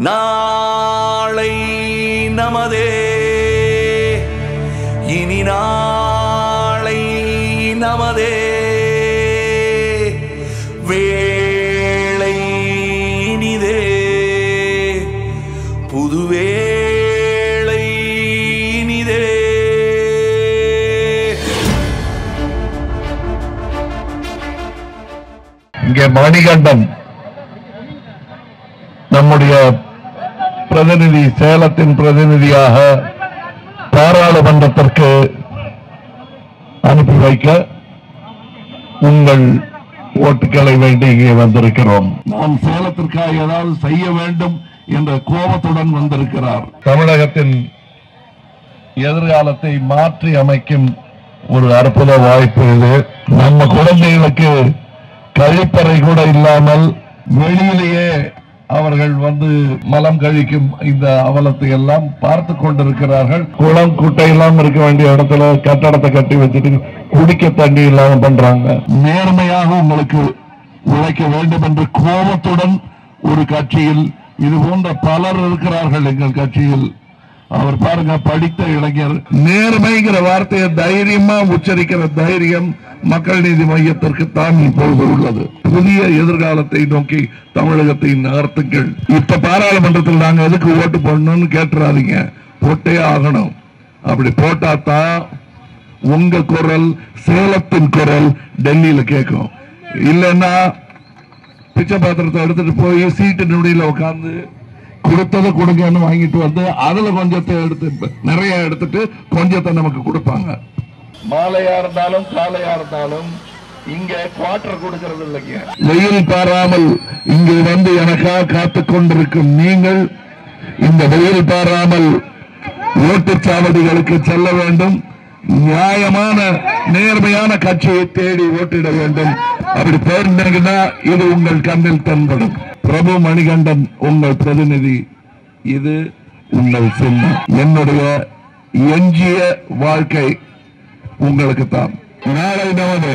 நாளை நமதே. இனி நாளை நமதே. வேளை இனிதே. புதுவேளை இனிதே. இங்கே மணிகண்டன். பிரதிநிதி சேலத்தின் பிரதிநிதியாக பாராளுமன்றத்திற்கு அனுப்பி வைக்க உங்கள் ஓட்டுக்களை வேண்டி இங்கே வந்திருக்கிறோம். நாம் சேலத்திற்காக ஏதாவது செய்ய வேண்டும் என்ற கோபத்துடன் வந்திருக்கிறார். தமிழகத்தின் எதிர்காலத்தை மாற்றி அமைக்கும் ஒரு அற்புத வாய்ப்பு இது. நம்ம குழந்தைகளுக்கு கழிப்பறை கூட இல்லாமல் வெளியிலேயே அவர்கள் வந்து மலம் கழிக்கும் இந்த அவலத்தை எல்லாம் பார்த்து கொண்டிருக்கிறார்கள். குளம் குட்டை எல்லாம் இருக்க வேண்டிய இடத்துல கட்டடத்தை கட்டி வச்சுட்டு குடிக்க தண்ணி இல்லாம பண்றாங்க. நேர்மையாக உங்களுக்கு உழைக்க வேண்டும் என்று கோபத்துடன் ஒரு கட்சியில் இது போன்ற பலர் இருக்கிறார்கள் எங்கள் கட்சியில். அவர் பாருங்க படித்த இளைஞர். நேர்மைங்கிற வார்த்தையை தைரியமா உச்சரிக்கிற தைரியம் மக்கள் நீதி மையத்திற்கு தான் இப்பொழுது உள்ளது. புதிய எதிர்காலத்தை நோக்கி தமிழகத்தை நகர்த்துங்கள். இப்ப பாராளுமன்றத்தில் நாங்க எதுக்கு ஓட்டு போடணும்னு கேட்டுறாதீங்க. போட்டே ஆகணும். அப்படி போட்டா தான் உங்க குரல் சேலத்தின் குரல் டெல்லியில கேட்கும். இல்லைன்னா பிச்சை பாத்திரத்தை எடுத்துட்டு போய் சீட்டு நுடியில உட்கார்ந்து கொடுத்ததை கொடுங்கன்னு வாங்கிட்டு வந்து அதுல கொஞ்சத்தை எடுத்து நிறைய எடுத்துட்டு கொஞ்சத்தை நமக்கு கொடுப்பாங்க. மாலையா இருந்தாலும் காலையா இருந்தாலும் இங்க குவார்டர் கொடுக்கறது இல்லைங்க. வெயில் பாராமல் இங்கு வந்து எனக்காக காத்து கொண்டிருக்கும் நீங்கள் இந்த வெயில் பாராமல் ஓட்டுச்சாவடிகளுக்கு செல்ல வேண்டும். நியாயமான நேர்மையான கட்சியை தேடி ஓட்டிட வேண்டும். அப்படி போயிருந்தீங்கன்னா இது உங்கள் கண்ணில் தென்படும். பிரபு மணிகண்டன் உங்கள் பிரதிநிதி இது உங்கள் சின்னம் என்னுடைய எஞ்சிய வாழ்க்கை உங்களுக்கு தான் நாளை நமது